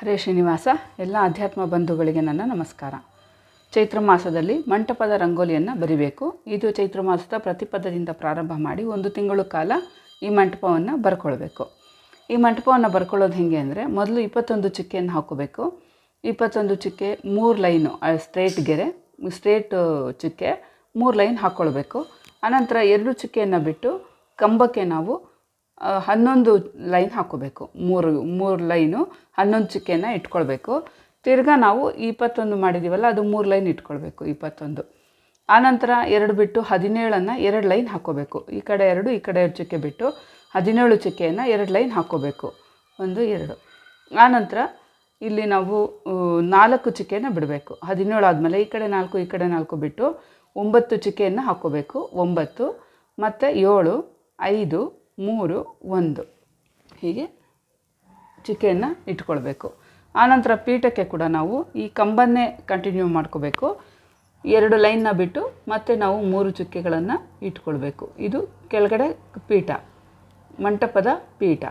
ಹರೇ ಶ್ರೀನಿವಾಸ, ಎಲ್ಲ ಅಧ್ಯಾತ್ಮ ಬಂಧುಗಳಿಗೆ ನನ್ನ ನಮಸ್ಕಾರ. ಚೈತ್ರ ಮಾಸದಲ್ಲಿ ಮಂಟಪದ ರಂಗೋಲಿಯನ್ನು ಬರಿಬೇಕು. ಇದು ಚೈತ್ರ ಮಾಸದ ಪ್ರತಿಪದದಿಂದ ಪ್ರಾರಂಭ ಮಾಡಿ ಒಂದು ತಿಂಗಳು ಕಾಲ ಈ ಮಂಟಪವನ್ನು ಬರ್ಕೊಳ್ಬೇಕು. ಈ ಮಂಟಪವನ್ನು ಬರ್ಕೊಳ್ಳೋದು ಹೇಗೆ ಅಂದರೆ ಮೊದಲು ಇಪ್ಪತ್ತೊಂದು ಚುಕ್ಕೆಯನ್ನು ಹಾಕೋಬೇಕು ಇಪ್ಪತ್ತೊಂದು ಚುಕ್ಕೆ, ಮೂರು ಲೈನು ಸ್ಟ್ರೇಟ್ ಗೆರೆ, ಸ್ಟ್ರೇಟ್, ಚುಕ್ಕೆ, ಮೂರು ಲೈನ್ ಹಾಕ್ಕೊಳ್ಬೇಕು. ಆನಂತರ ಎರಡು ಚುಕ್ಕೆಯನ್ನು ಬಿಟ್ಟು ಕಂಬಕ್ಕೆ ನಾವು ಹನ್ನೊಂದು ಲೈನ್ ಹಾಕೋಬೇಕು. ಮೂರು ಮೂರು ಲೈನು ಹನ್ನೊಂದು ಚುಕ್ಕೆಯನ್ನು ಇಟ್ಕೊಳ್ಬೇಕು. ತಿರ್ಗಾ ನಾವು ಇಪ್ಪತ್ತೊಂದು ಮಾಡಿದ್ದೀವಲ್ಲ ಅದು ಮೂರು ಲೈನ್ ಇಟ್ಕೊಳ್ಬೇಕು, ಇಪ್ಪತ್ತೊಂದು. ಆನಂತರ ಎರಡು ಬಿಟ್ಟು ಹದಿನೇಳನ್ನು ಎರಡು ಲೈನ್ ಹಾಕೋಬೇಕು. ಈ ಕಡೆ ಎರಡು, ಈ ಕಡೆ ಎರಡು ಚುಕ್ಕೆ ಬಿಟ್ಟು ಹದಿನೇಳು ಚುಕ್ಕೆಯನ್ನು ಎರಡು ಲೈನ್ ಹಾಕ್ಕೋಬೇಕು ಒಂದು, ಎರಡು. ಆನಂತರ ಇಲ್ಲಿ ನಾವು ನಾಲ್ಕು ಚುಕ್ಕೆಯನ್ನು ಬಿಡಬೇಕು. ಹದಿನೇಳು ಆದಮೇಲೆ ಈ ಕಡೆ ನಾಲ್ಕು, ಈ ಕಡೆ ನಾಲ್ಕು ಬಿಟ್ಟು ಒಂಬತ್ತು ಚುಕ್ಕೆಯನ್ನು ಹಾಕ್ಕೋಬೇಕು ಒಂಬತ್ತು, ಮತ್ತು ಏಳು, ಐದು ಮೂರು, ಒಂದು. ಹೀಗೆ ಚುಕ್ಕೆಯನ್ನು ಇಟ್ಕೊಳ್ಬೇಕು. ಆನಂತರ ಪೀಠಕ್ಕೆ ಕೂಡ ನಾವು ಈ ಕಂಬನ್ನೇ ಕಂಟಿನ್ಯೂ ಮಾಡ್ಕೋಬೇಕು. ಎರಡು ಲೈನ್ನ ಬಿಟ್ಟು ಮತ್ತೆ ನಾವು ಮೂರು ಚುಕ್ಕೆಗಳನ್ನು ಇಟ್ಕೊಳ್ಬೇಕು. ಇದು ಕೆಳಗಡೆ ಪೀಠ, ಮಂಟಪದ ಪೀಠ.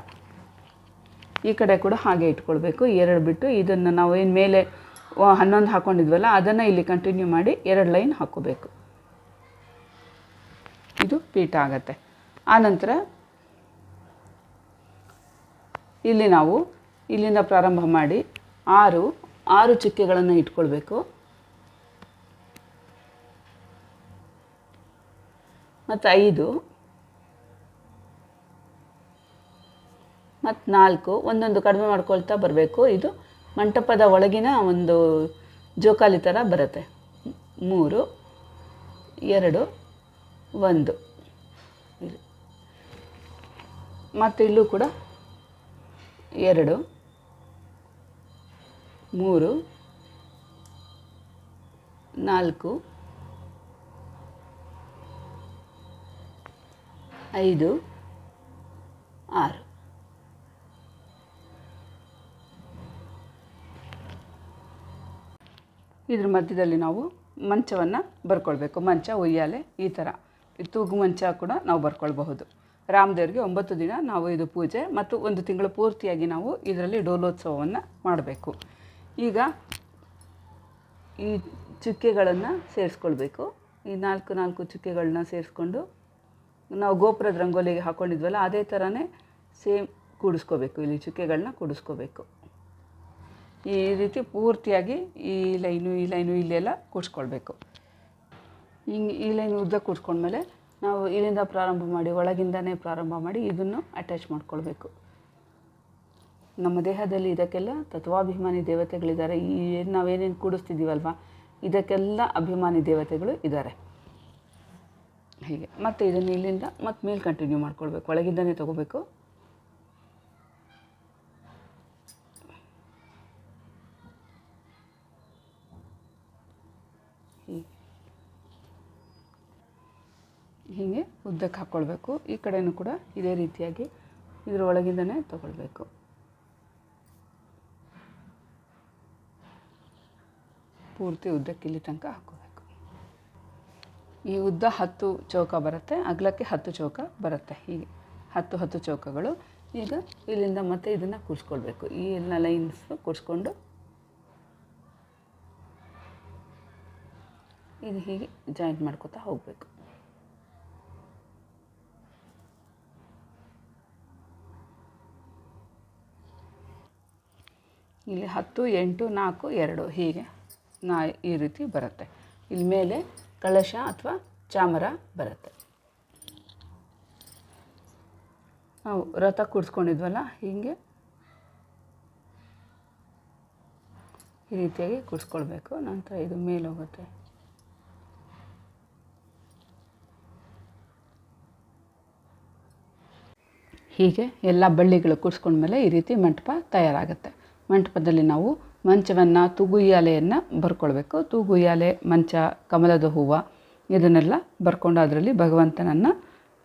ಈ ಕಡೆ ಕೂಡ ಹಾಗೆ ಇಟ್ಕೊಳ್ಬೇಕು. ಎರಡು ಬಿಟ್ಟು ಇದನ್ನು ನಾವು ಏನು ಮೇಲೆ ಹನ್ನೊಂದು ಹಾಕ್ಕೊಂಡಿದ್ವಲ್ಲ ಅದನ್ನು ಇಲ್ಲಿ ಕಂಟಿನ್ಯೂ ಮಾಡಿ ಎರಡು ಲೈನ್ ಹಾಕೋಬೇಕು ಇದು ಪೀಠ ಆಗತ್ತೆ. ಆನಂತರ ಇಲ್ಲಿ ನಾವು ಇಲ್ಲಿಂದ ಪ್ರಾರಂಭ ಮಾಡಿ ಆರು ಆರು ಚುಕ್ಕೆಗಳನ್ನು ಇಟ್ಕೊಳ್ಬೇಕು. ಮತ್ತು ಐದು, ಮತ್ತು ನಾಲ್ಕು ಒಂದೊಂದು ಕಡಿಮೆ ಮಾಡ್ಕೊಳ್ತಾ ಬರಬೇಕು. ಇದು ಮಂಟಪದ ಒಳಗಿನ ಒಂದು ಜೋಕಾಲಿ ಥರ ಬರುತ್ತೆ. ಮೂರು, ಎರಡು, ಒಂದು. ಮತ್ತು ಇಲ್ಲೂ ಕೂಡ ಎರಡು, ಮೂರು, ನಾಲ್ಕು, ಐದು, ಆರು. ಇದ್ರ ಮಧ್ಯದಲ್ಲಿ ನಾವು ಮಂಚವನ್ನು ಬರ್ಕೊಳ್ಬೇಕು. ಮಂಚ ಉಯ್ಯಾಲೆ ಈ ಥರ ತೂಗು ಮಂಚ ಕೂಡ ನಾವು ಬರ್ಕೊಳ್ಬಹುದು. ರಾಮದೇವ್ರಿಗೆ ಒಂಬತ್ತು ದಿನ ನಾವು ಇದು ಪೂಜೆ ಮತ್ತು ಒಂದು ತಿಂಗಳು ಪೂರ್ತಿಯಾಗಿ ನಾವು ಇದರಲ್ಲಿ ಡೋಲೋತ್ಸವವನ್ನು ಮಾಡಬೇಕು. ಈಗ ಈ ಚುಕ್ಕೆಗಳನ್ನು ಸೇರಿಸ್ಕೊಳ್ಬೇಕು. ಈ ನಾಲ್ಕು ನಾಲ್ಕು ಚುಕ್ಕೆಗಳನ್ನ ಸೇರಿಸ್ಕೊಂಡು ನಾವು ಗೋಪುರದ ರಂಗೋಲಿಗೆ ಹಾಕ್ಕೊಂಡಿದ್ವಲ್ಲ ಅದೇ ಥರನೇ ಸೇಮ್ ಕೂಡಿಸ್ಕೋಬೇಕು. ಇಲ್ಲಿ ಚುಕ್ಕೆಗಳನ್ನ ಕೂಡಿಸ್ಕೋಬೇಕು. ಈ ರೀತಿ ಪೂರ್ತಿಯಾಗಿ ಈ ಲೈನು ಈ ಲೈನು ಇಲ್ಲೆಲ್ಲ ಕೂಡಿಸ್ಕೊಳ್ಬೇಕು. ಹಿಂಗೆ ಈ ಲೈನ್ ಉದ್ದ ಕೂಡಿಸ್ಕೊಂಡ್ಮೇಲೆ ನಾವು ಇಲ್ಲಿಂದ ಪ್ರಾರಂಭ ಮಾಡಿ, ಒಳಗಿಂದನೇ ಪ್ರಾರಂಭ ಮಾಡಿ ಇದನ್ನು ಅಟ್ಯಾಚ್ ಮಾಡ್ಕೊಳ್ಬೇಕು. ನಮ್ಮ ದೇಹದಲ್ಲಿ ಇದಕ್ಕೆಲ್ಲ ತತ್ವಾಭಿಮಾನಿ ದೇವತೆಗಳಿದ್ದಾರೆ. ಈ ಏನು ನಾವೇನೇನು ಕೂಡಿಸ್ತಿದ್ದೀವಲ್ವ? ಇದಕ್ಕೆಲ್ಲ ಅಭಿಮಾನಿ ದೇವತೆಗಳು ಇದ್ದಾರೆ. ಹೀಗೆ. ಮತ್ತು ಇದನ್ನು ಇಲ್ಲಿಂದ ಮತ್ತೆ ಮೇಲೆ ಕಂಟಿನ್ಯೂ ಮಾಡ್ಕೊಳ್ಬೇಕು. ಒಳಗಿಂದನೇ ತಗೋಬೇಕು. ಹೀಗೆ. ಹೀಗೆ ಉದ್ದಕ್ಕೆ ಹಾಕ್ಕೊಳ್ಬೇಕು ಈ ಕಡೆಯೂ ಕೂಡ ಇದೇ ರೀತಿಯಾಗಿ ಇದರ ಒಳಗಿಂದನೇ ತಗೊಳ್ಬೇಕು. ಪೂರ್ತಿ ಉದ್ದಕ್ಕೆ ಇಲ್ಲಿ ತನಕ ಹಾಕ್ಕೋಬೇಕು ಈ ಉದ್ದ ಹತ್ತು ಚೌಕ ಬರುತ್ತೆ. ಅಗಲಕ್ಕೆ ಹತ್ತು ಚೌಕ ಬರುತ್ತೆ. ಹೀಗೆ ಹತ್ತು ಹತ್ತು ಚೌಕಗಳು. ಈಗ ಇಲ್ಲಿಂದ ಮತ್ತೆ ಇದನ್ನು ಕೂಡಿಸ್ಕೊಳ್ಬೇಕು ಈ ಎಲ್ಲ ಲೈನ್ಸ್ ಕೂಡಿಸ್ಕೊಂಡು ಇದು ಹೀಗೆ ಜಾಯಿಂಟ್ ಮಾಡ್ಕೋತಾ ಹೋಗಬೇಕು. ಇಲ್ಲಿ ಹತ್ತು, ಎಂಟು, ನಾಲ್ಕು, ಎರಡು. ಹೀಗೆ ನಾ ಈ ರೀತಿ ಬರುತ್ತೆ. ಇಲ್ಲಿ ಮೇಲೆ ಕಳಶ ಅಥವಾ ಚಾಮರ ಬರುತ್ತೆ. ನಾವು ರಥ ಕೂಡಿಸ್ಕೊಂಡಿದ್ವಲ್ಲ, ಹೀಗೆ ಈ ರೀತಿಯಾಗಿ ಕೂಡಿಸ್ಕೊಳ್ಬೇಕು. ನಂತರ ಇದು ಮೇಲೆ ಹೋಗುತ್ತೆ. ಹೀಗೆ ಎಲ್ಲ ಬಳ್ಳಿಗಳು ಕೂಡಿಸ್ಕೊಂಡ್ಮೇಲೆ ಈ ರೀತಿ ಮಂಟಪ ತಯಾರಾಗುತ್ತೆ. ಮಂಟಪದಲ್ಲಿ ನಾವು ಮಂಚವನ್ನು ತೂಗುಯ್ಯಾಲೆಯನ್ನು ಬರ್ಕೊಳ್ಬೇಕು. ತೂಗುಯ್ಯಾಲೆ ಮಂಚ, ಕಮಲದ ಹೂವು ಇದನ್ನೆಲ್ಲ ಬರ್ಕೊಂಡು ಅದರಲ್ಲಿ ಭಗವಂತನನ್ನು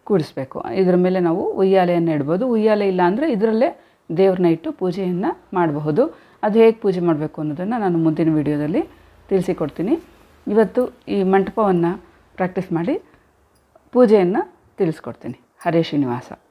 ಕೂಡಿಸ್ಬೇಕು. ಇದರ ಮೇಲೆ ನಾವು ಉಯ್ಯಾಲೆಯನ್ನು ಇಡ್ಬೋದು. ಉಯ್ಯಾಲೆ ಇಲ್ಲ ಅಂದರೆ ಇದರಲ್ಲೇ ದೇವ್ರನ್ನ ಇಟ್ಟು ಪೂಜೆಯನ್ನು ಮಾಡಬಹುದು. ಅದು ಹೇಗೆ ಪೂಜೆ ಮಾಡಬೇಕು ಅನ್ನೋದನ್ನು ನಾನು ಮುಂದಿನ ವಿಡಿಯೋದಲ್ಲಿ ತಿಳಿಸಿಕೊಡ್ತೀನಿ. ಇವತ್ತು ಈ ಮಂಟಪವನ್ನು ಪ್ರಾಕ್ಟೀಸ್ ಮಾಡಿ ಪೂಜೆಯನ್ನು ತಿಳಿಸ್ಕೊಡ್ತೀನಿ. ಹರೇ ಶ್ರೀನಿವಾಸ.